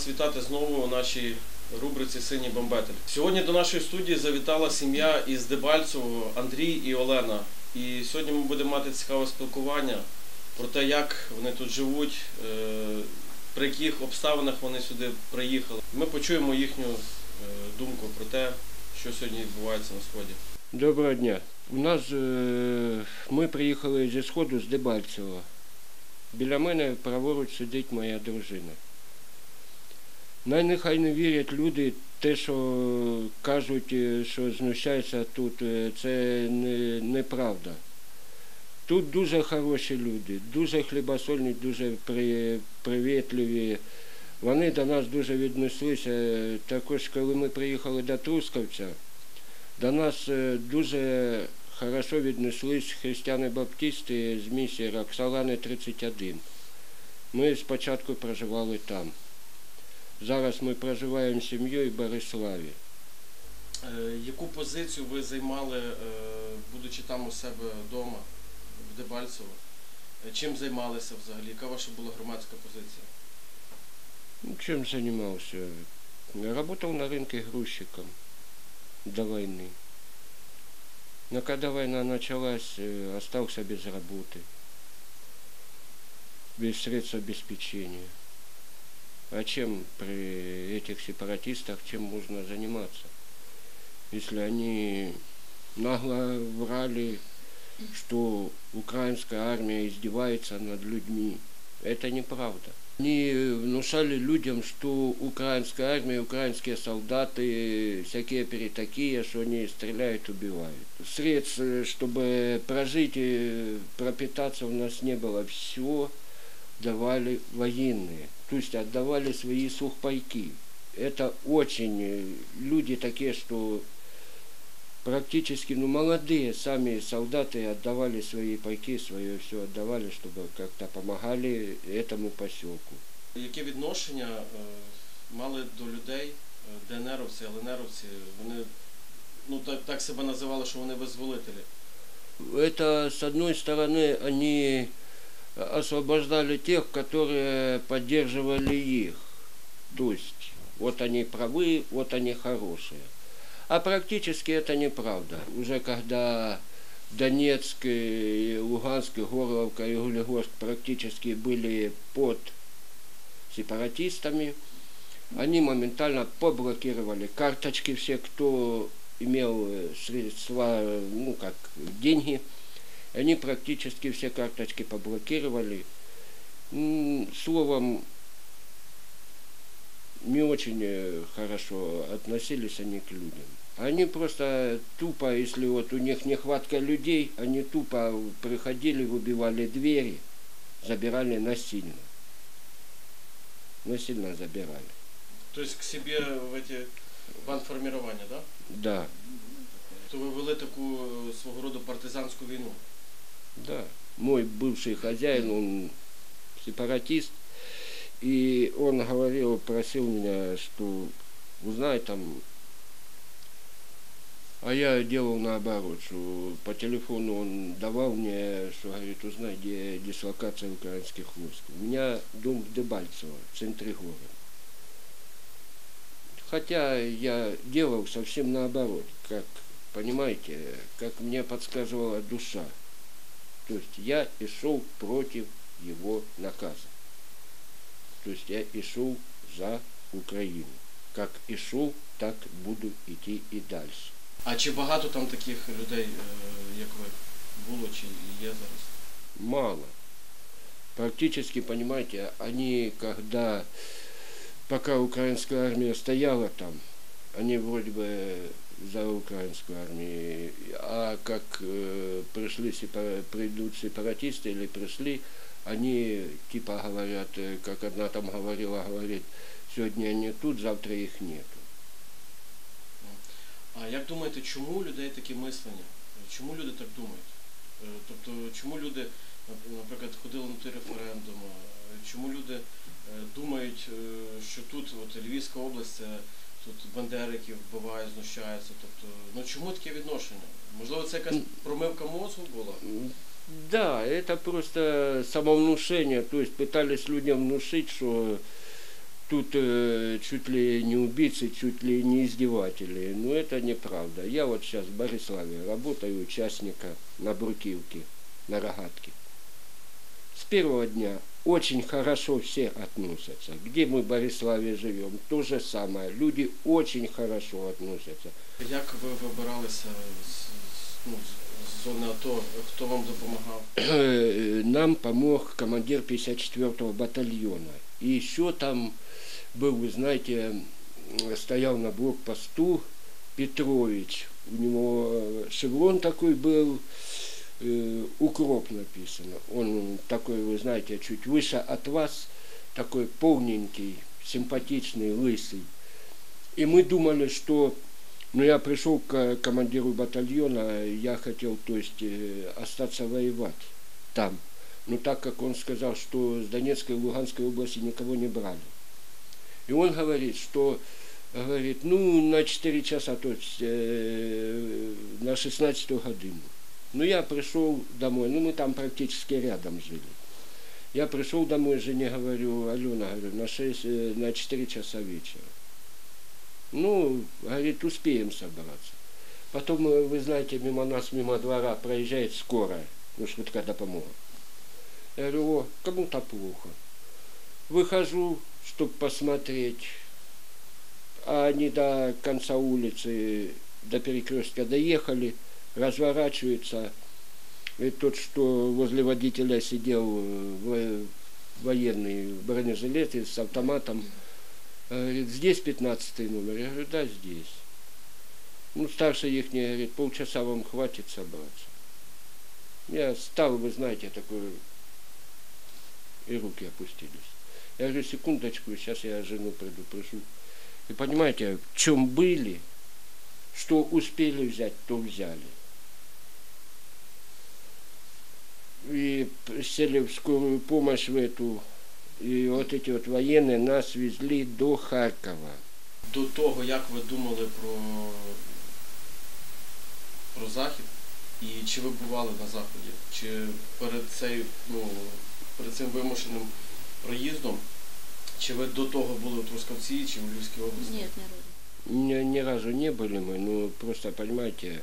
вас вітати знову у нашій рубриці Синій бомбетель. Сьогодні до нашої студії завітала сім'я із Дебальцевого Андрій і Олена. І сьогодні ми будемо мати цікаве спілкування про те, як вони тут живуть, е, при яких обставинах вони сюди приїхали. Ми почуємо їхню е, думку про те, що сьогодні відбувається на сході. Доброго дня. У нас е, ми приїхали зі сходу з Дебальцева. Біля мене праворуч сидить моя дружина. Нехай не вірять люди, те, що кажуть, е, що знущаються тут, е, це не, неправда. Тут дуже хороші люди, дуже хлібосольні, дуже при, привітливі. Вони до нас дуже віднеслися. Також, коли ми приїхали до Трускавця, до нас е, дуже хорошо віднеслись християни-баптисти з місії Роксолани 31. Ми спочатку проживали там. Зараз ми проживаємо з сім'єю в Бориславі. Е, Яку позицію ви займали, е, будучи там у себе вдома, в Дебальцево? Е, Чим займалися взагалі? Яка ваша була громадська позиція? Ну, Чем занимался? Работал на рынке грузчиком до войны. Но когда война началась, э, остался без работы, без средств обеспечения. А чем при этих сепаратистах, чем можно заниматься? Если они нагло врали, что украинская армия издевается над людьми, это неправда. Они внушали людям, что украинская армия, украинские солдаты всякие перетакие, что они стреляют, убивают. Средств, э, чтобы прожить и пропитаться у нас не было. Все давали военные. То есть отдавали свои сухпайки. Это очень э, люди такие, что практически, ну, молодые сами солдаты отдавали свои пайки, свое все отдавали, чтобы как-то помогали этому поселку. Яке відношення е, мали до людей е, ДНРовці, ЛНРовці? Вони ну, так, так себе називали, що вони визволителі. Это, с одной стороны, они освобождали тех, которые поддерживали их. То есть, вот они правы, вот они хорошие. А практически это неправда. Уже когда Донецк, и Луганск, Горловка и Углегорск практически были под сепаратистами, они моментально поблокировали карточки все, кто имел средства, ну как деньги, они практически все карточки поблокировали. Словом, не очень э, хорошо относились они к людям. Они просто тупо, если вот у них нехватка людей, они тупо приходили, выбивали двери, забирали насильно. Насильно забирали. Тобто к себе в эти бандформування, да? Да, То ви вели таку е, свого роду партизанську війну. Да. Мой бывший хозяин, он сепаратист, и он говорил, просил меня, что узнай там, а я делал наоборот, что по телефону он давал мне, что говорит, узнай, где дислокация украинских войск. У меня дом в Дебальцево, в центре города. Хотя я делал совсем наоборот, как, понимаете, как мне подсказывала душа. То есть я и шел против его наказа. То есть я и шел за Украину. Как и шел, так буду идти и дальше. А чи багато там таких людей, як ви, було чи є зараз? Мало. Практически, понимаете, они, когда, пока украинская армия стояла там, они вроде бы за украинскую армию, а как э, пришли, сепара- придут сепаратисты или пришли, они типа говорят, э, как одна там говорила, говорит, сегодня они тут, завтра их нету. А як думаєте, чому у людей такі мислення? Чому люди так думають? Е, Тобто, чому люди, нап- наприклад, ходили на той референдум? Е, Чому люди е, думають, е, що тут, от Львівська область, це тут бандериків вбивають, знущаються? Тобто, ну чому таке відношення? Можливо, це якась промивка мозку була? Да, это просто самовнушение, то есть пытались людям внушить, что тут э, чуть ли не убийцы, чуть ли не издеватели. Но это неправда. Я вот сейчас в Бориславе работаю участника на Брукивке, на Рогатке. С первого дня очень хорошо все относятся. Где мы в Бориславе живем, то же самое. Люди очень хорошо относятся. Як ви вибиралися з, ну, з зони АТО? Хто вам допомагав? Э, нам помог командир 54-го батальона. И еще там был, вы знаете, стоял на блокпосту Петрович. У него э, шеврон такой был, э, укроп написано. Он такой, вы знаете, чуть выше от вас, такой полненький, симпатичный, лысый. И мы думали, что ну, я пришел к командиру батальона, я хотел, то есть, э, остаться воевать там. Но так как он сказал, что с Донецкой и Луганской области никого не брали. И он говорит, что говорит, ну, на 4 часа, то есть, э, на 16 годину. Ну, я пришел домой, ну, мы там практически рядом жили. Я пришел домой, жене говорю, Алена, говорю, на, 6, э, на 4 часа вечера. Ну, говорит, успеем собраться. Потом, э, вы знаете, мимо нас, мимо двора проезжает скорая, ну, швидка допомога. Я говорю, о, кому-то плохо. Выхожу, чтобы посмотреть, а они до конца улицы, до перекрестка доехали, разворачиваются. И тот, что возле водителя сидел э, во- военный в бронежилете с автоматом, говорит, здесь 15 номер? Я говорю, да, здесь. Ну, старший их не говорит, полчаса вам хватит собраться. Я стал, вы знаете, такой, и руки опустились. Я говорю, секундочку, сейчас я жену предупрежу. И понимаете, в чем были, что успели взять, то взяли. И сели в скорую помощь в эту, и вот эти вот военные нас везли до Харькова. До того, як ви думали про, про Захід, і чи ви бували на Заході? Чи перед, цей, ну, перед цим вимушеним проїздом, чи ви до того були в Трускавці чи в Львівській області? Нет, ни разу. Ни, ни разу не были мы, но просто, понимаете,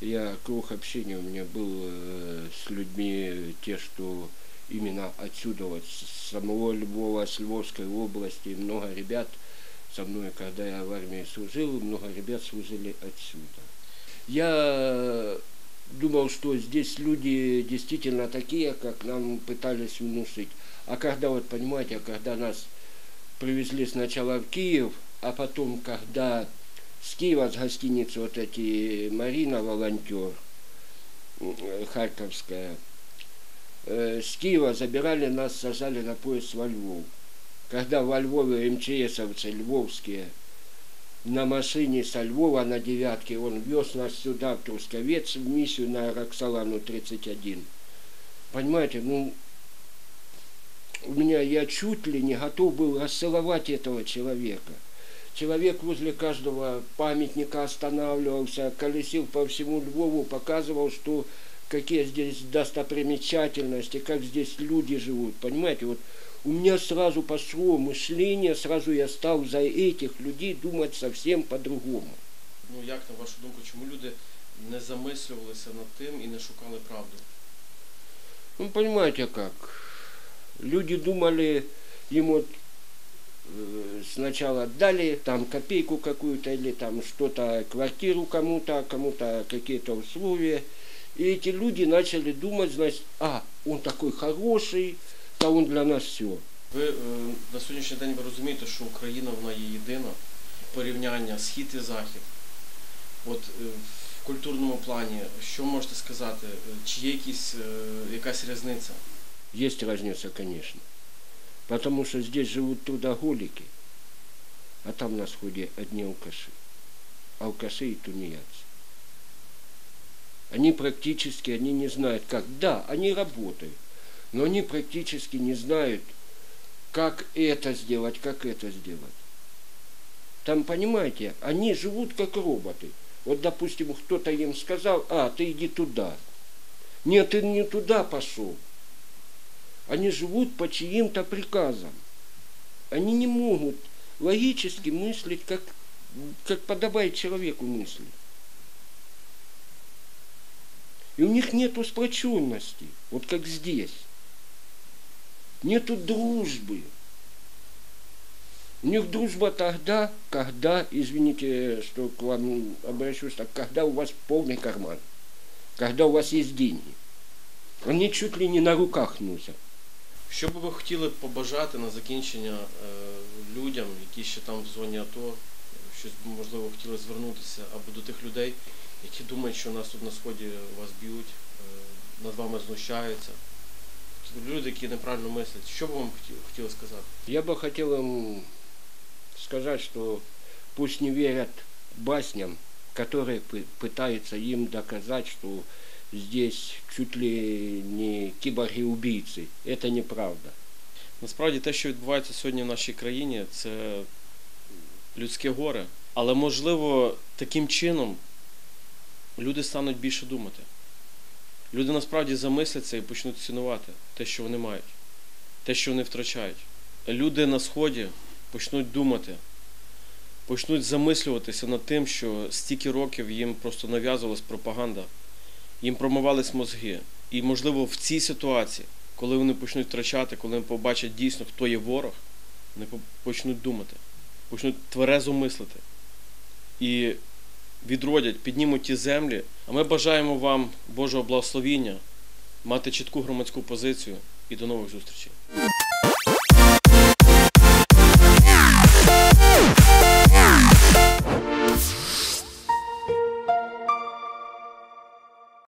я круг общения у меня был э, с людьми, те, что именно отсюда, вот с самого Львова, с Львовской области, много ребят со мной, когда я в армии служил, много ребят служили отсюда. Я думал, что здесь люди действительно такие, как нам пытались внушить. А когда, вот понимаете, когда нас привезли сначала в Киев, а потом, когда с Киева, с гостиницы вот эти Марина, волонтер, м, харьковская, э, с Киева забирали нас, сажали на поезд во Львов. Когда во Львове МЧСовцы львовские на машине со Львова на девятке, он вез нас сюда, в Трусковец, в миссию на Роксолану 31. Понимаете, ну, у меня, я чуть ли не готов был расцеловать этого человека. Человек возле каждого памятника останавливался, колесил по всему Львову, показывал, что какие здесь достопримечательности, как здесь люди живут. Понимаете, вот у меня сразу пошло мышление, сразу я стал за этих людей думать совсем по-другому. Ну як на вашу думку, чому люди не замислювалися над тим і не шукали правду? Ну, понимаете как, люди думали, им вот сначала дали там копейку какую-то или там что-то, квартиру кому-то, кому-то какие-то условия. И эти люди начали думать, значит, а, он такой хороший, да он для нас все. Ви е, на сьогоднішній день ви розумієте, що Україна вона є єдина, порівняння схід і захід. От е, в культурному плані, що можете сказати, Е, чи є якісь, е, якась різниця? Есть разница, конечно. Потому что здесь живут трудоголики, а там на сходе одни алкаши. Алкаши и тунеядцы. Они практически, они не знают как. Да, они работают, но они практически не знают, как это сделать, как это сделать. Там, понимаете, они живут как роботы. Вот, допустим, кто-то им сказал, а, ты иди туда. Нет, ты не туда пошел. Они живут по чьим-то приказам. они не могут логически мыслить, как, как подобает человеку мыслить. И у них нету сплоченности, вот как здесь. Нету дружбы. У них дружба тогда, когда, извините, что к вам обращусь так, когда у вас полный карман, когда у вас есть деньги. Они чуть ли не на руках носят. Що би ви хотіли побажати на закінчення е, людям, які ще там в зоні АТО, щось би, можливо хотіли звернутися, або до тих людей, які думають, що нас тут на сході вас б'ють, е, над вами знущаються. Люди, які неправильно мислять, що б вам хотіли, хотіли сказати? Я бы хотел им сказать, что пусть не верят басням, которые пы- пытаются им доказать, что здесь чуть ли не киборги-убийцы. Это неправда. Насправді те, що відбувається сьогодні в нашій країні, це людське горе. Але можливо таким чином люди стануть більше думати. Люди насправді замисляться і почнуть цінувати те, що вони мають, те, що вони втрачають. Люди на сході почнуть думати, почнуть замислюватися над тим, що стільки років їм просто нав'язувалась пропаганда, їм промивались мозги. І, можливо, в цій ситуації коли вони почнуть втрачати, коли вони побачать дійсно, хто є ворог, вони почнуть думати, почнуть тверезо мислити і відродять, піднімуть ті землі. А ми бажаємо вам Божого благословіння, мати чітку громадську позицію і до нових зустрічей.